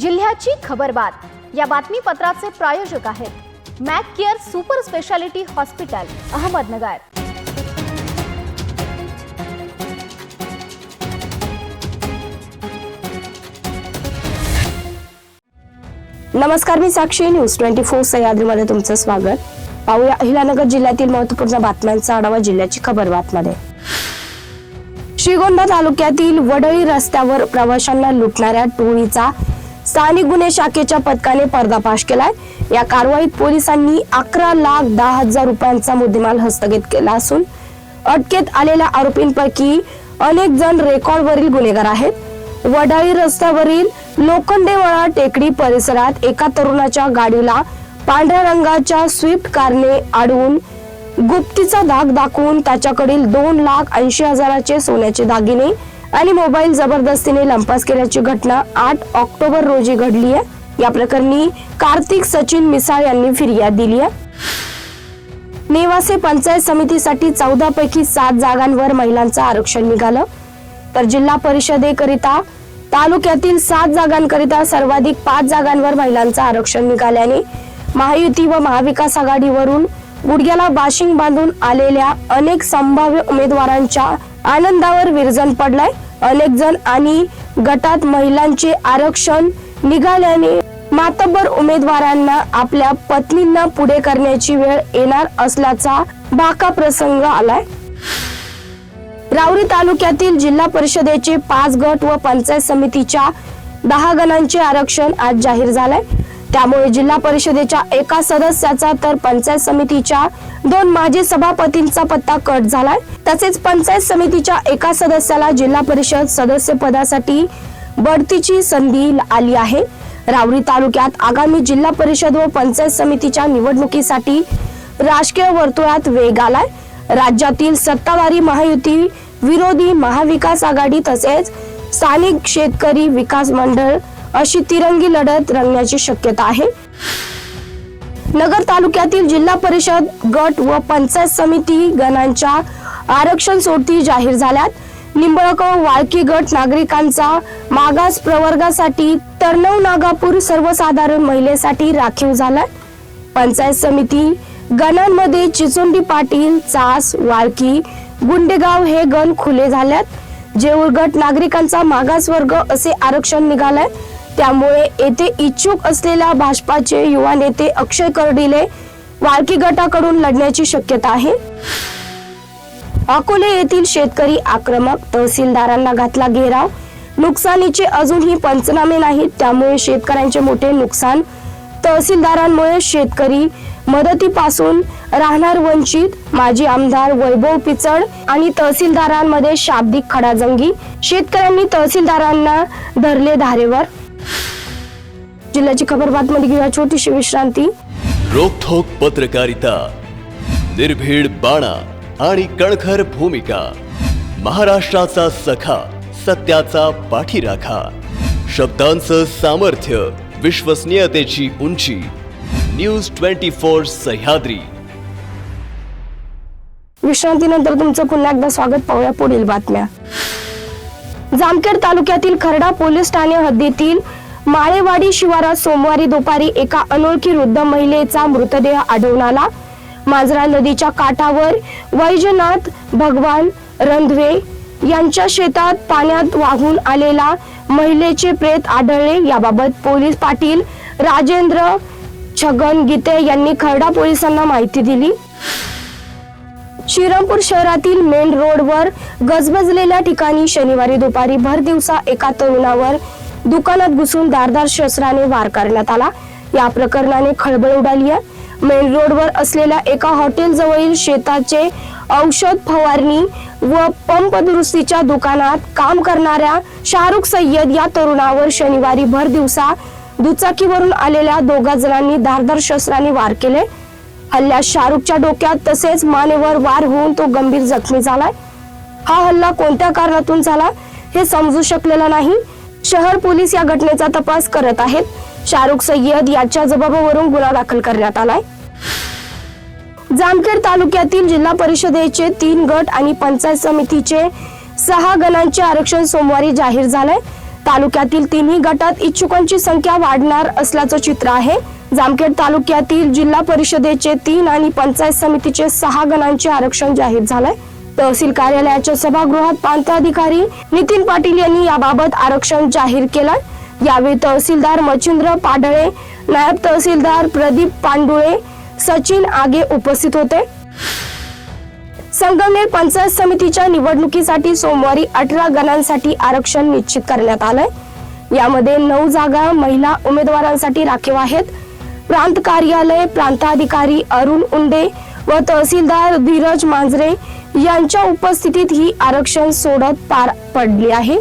जिल्ह्याची खबरबात या बातमीपत्राचे प्रायोजक आहेत Mac care super speciality hospital Ahmednagar. नमस्कार मी साक्षी. न्यूज ट्वेंटी फोर सह्याद्रीमध्ये तुमचं स्वागत. पाहूया अहिलानगर जिल्ह्यातील महत्त्वपूर्ण बातम्यांचा आढावा जिल्ह्याची खबर बातमध्ये श्रीगोंदा तालुक्यातील वडळी रस्त्यावर प्रवाशांना लुटणाऱ्या टोळीचा स्थानिक गुन्हे शाखेच्या पथकाने पर्दाफाश केलाय. या कारवाईत पोलिसांनी अकरा लाख दहा हजार रुपयांचा मुद्देमाल हस्तगत केला असून अटकेत आलेल्या आरोपींपैकी अनेक जण रेकॉर्डवरील गुन्हेगार आहेत. वडाळी रस्त्यावरील लोखंडेवळा टेकडी परिसरात एका तरुणाच्या गाडीला पांढऱ्या रंगाच्या स्विफ्ट कारने अडवून गुप्तीचा धाक दाखवून त्याच्याकडील दोन लाख ऐंशी हजाराचे सोन्याचे दागिने आणि मोबाईल जबरदस्तीने लंपास केल्याची घटना आठ ऑक्टोबर रोजी घडली आहे. या प्रकरणी कार्तिक सचिन मिसाळ यांनी फिर्याद दिली आहे. नेवासे पंचायत समितीसाठी चौदा पैकी सात जागांवर महिलांचं आरक्षण निघालं. तर जिल्हा परिषदेकरिता तालुक्यातील सात जागांकरिता सर्वाधिक पाच जागांवर महिलांचं आरक्षण निघाल्याने महायुती व महाविकास आघाडीवरून गुडघ्याला बाशिंग बांधून आलेल्या अनेक संभाव्य उमेदवारांच्या आनंदावर विरजन पडलाय. अनेक जण आणि गटात महिलांचे आरक्षण निघाल्याने मातब्बर उमेदवारांना आपल्या पत्नींना पुढे करण्याची वेळ येणार असल्याचा बाका प्रसंग आलाय. रावरी तालुक्यातील जिल्हा परिषदेचे पाच गट व पंचायत समितीच्या दहा गणांचे आरक्षण आज जाहीर झालंय. त्यामुळे जिल्हा परिषदेच्या एका सदस्याचा तर पंचायत समितीच्या दोन माजी सभापतींचा पत्ता कट झालाय. तसेच पंचायत समितीच्या एका सदस्याला जिल्हा परिषद सदस्य पदासाठी बढतीची संधी आली आहे. रावरी तालुक्यात आगामी जिल्हा परिषद व पंचायत समितीच्या निवडणुकीसाठी राजकीय वर्तुळात वेग आलाय. राज्यातील सत्ताधारी महायुती विरोधी महाविकास आघाडी तसेच स्थानिक शेतकरी विकास मंडळ अशी तिरंगी लढत रंगण्याची शक्यता आहे. नगर तालुक्यातील जिल्हा परिषद गट व पंचायत समिती गणांच्या आरक्षण सोडती जाहीर झाल्यात. निंबळक वाळकी गट नागरिकांचा मागास प्रवर्गासाठी तरणव नागापूर सर्वसाधारण महिलेसाठी राखीव झाला पंचायत समिती गणांमध्ये चिचुंडी पाटील चास वाळकी गुंडेगाव हे गण खुले झाल्यात. जेऊर गट नागरिकांचा मागासवर्ग असे आरक्षण निघालंय. त्यामुळे येथे इच्छुक असलेल्या भाजपाचे युवा नेते अक्षय कर्डिले वाळकी गटाकडून लढण्याची शक्यता आहे. अकोले येथील शेतकरी आक्रमक तहसीलदारांना घातला घेराव. नुकसानीचे अजूनही पंचनामे नाहीत त्यामुळे शेतकऱ्यांचे मोठे नुकसान. तहसीलदारांमुळे शेतकरी मदतीपासून राहणार वंचित माजी आमदार वैभव पिचड आणि तहसीलदारांमध्ये शाब्दिक खडाजंगी. शेतकऱ्यांनी तहसीलदारांना धरले धारेवर. जिल्ह्याची खबर बातमध्ये घेऊया छोटीशी विश्रांती. रोखोक पत्रकारिता निर्भीड बाणा आणि कणखर भूमिका महाराष्ट्राचा सखा सत्याचा पाठीराखा शब्दांचं सामर्थ्य विश्वसनीयतेची उंची न्यूज ट्वेंटी फोर सह्याद्री. विश्रांतीनंतर तुमचं पुन्हा एकदा स्वागत पाहूया पुढील बातम्या. जामखेड तालुक्यातील खरडा पोलीस ठाणे हद्दीतील माळेवाडी शिवारात सोमवारी दुपारी एका अनोळखी वृद्ध महिलेचा मृतदेह आढळून आला. मांजरा नदीच्या काठावर वैजनाथ भगवान रंधवे यांच्या शेतात पाण्यात वाहून आलेला महिलेचे प्रेत आढळले. याबाबत पोलीस पाटील राजेंद्र छगन गीते यांनी खरडा पोलिसांना माहिती दिली. श्रीरामपूर शहरातील मेन रोडवर गजबजलेल्या ठिकाणी शनिवारी दुपारी भर दिवसा एका तरुणावर दुकानात घुसून धारदार शस्त्राने वार करण्यात आला. या प्रकरणाने खळबळ उडाली आहे. मेन रोडवर असलेल्या एका हॉटेल जवळील शेताचे औषध फवारणी व पंप दुरुस्तीच्या दुकानात काम करणाऱ्या शाहरुख सय्यद या तरुणावर शनिवारी भर दिवसा दुचाकीवरून आलेल्या दोघा जणांनी धारदार शस्त्राने वार केले. हल्ल्यात शाहरुखच्या डोक्यात तसेच मानेवर वार होऊन तो गंभीर जखमी झालाय. हा हल्ला कोणत्या कारणातून झाला हे समजू शकलेलं नाही. शहर पोलीस या घटनेचा तपास करत आहेत. शाहरुख सय्यद याच्या जबाबावरून गुन्हा दाखल करण्यात आलाय. जामखेड तालुक्यातील जिल्हा परिषदेचे तीन गट आणि पंचायत समितीचे सहा गणांचे आरक्षण सोमवारी जाहीर झालंय. तालुक्यातील तिन्ही गटात इच्छुकांची संख्या वाढणार असल्याचं चित्र आहे. जामखेड तालुक्यातील जिल्हा परिषदेचे तीन आणि पंचायत समितीचे सहा गणांचे आरक्षण जाहीर झालंय. तहसील कार्यालयाच्या सभागृहात प्रांताधिकारी नितीन पाटील यांनी याबाबत आरक्षण जाहीर केलं. यावेळी तहसीलदार मच्छिंद्र पाडळे नायब तहसीलदार प्रदीप पांडुळे सचिन आगे उपस्थित होते. संगमनेर पंचायत समितीच्या निवडणुकीसाठी सोमवारी अठरा गणांसाठी आरक्षण निश्चित करण्यात आलंय. यामध्ये नऊ जागा महिला उमेदवारांसाठी राखीव आहेत. प्रांत कार्यालय प्रांताधिकारी अरुण उंडे व तहसीलदार धीरज मांजरे यांच्या उपस्थितीत ही आरक्षण सोडत पार पडली आहे.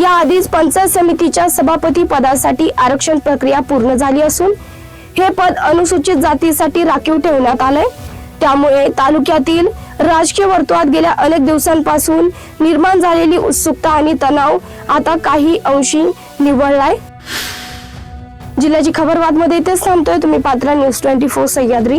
याआधीच पंचायत समितीच्या सभापती पदासाठी आरक्षण प्रक्रिया पूर्ण झाली असून हे पद अनुसूचित जातीसाठी राखीव ठेवण्यात आलंय. त्यामुळे तालुक्यातील राजकीय वर्तुळात गेल्या अनेक दिवसांपासून निर्माण झालेली उत्सुकता आणि तणाव आता काही अंशी निवळलाय. जिल्ह्याची खबरबादमध्ये इथेच थांबतोय. तुम्ही पात्रा न्यूज ट्वेंटी फोर सह्याद्री.